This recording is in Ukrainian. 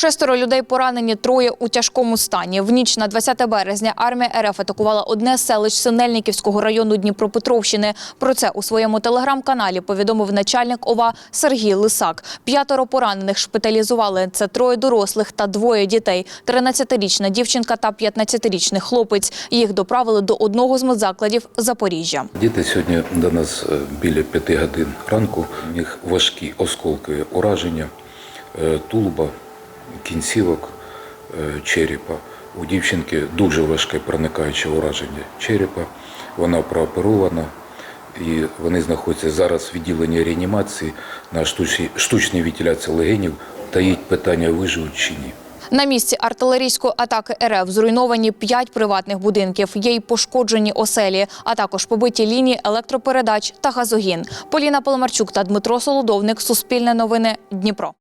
Шестеро людей поранені, троє у тяжкому стані. В ніч на 20 березня армія РФ атакувала одне з селищ Синельниківського району Дніпропетровщини. Про це у своєму телеграм-каналі повідомив начальник ОВА Сергій Лисак. П'ятеро поранених шпиталізували. Це троє дорослих та двоє дітей. 13-річна дівчинка та 15-річний хлопець. Їх доправили до одного з медзакладів Запоріжжя. Діти сьогодні до нас е, біля п'яти годин ранку. У них важкі осколки ураження е, тулуба, кінцівок, е, черепа. У дівчинки дуже важке проникаюче ураження черепа. Вона прооперована і вони знаходяться зараз в відділенні реанімації на штучній, штучній вентиляції легенів. Таїть питання виживуть чи ні. На місці артилерійської атаки РФ зруйновані п'ять приватних будинків. Є й пошкоджені оселі, а також побиті лінії електропередач та газогін. Поліна Поломарчук та Дмитро Солодовник. Суспільне новини. Дніпро.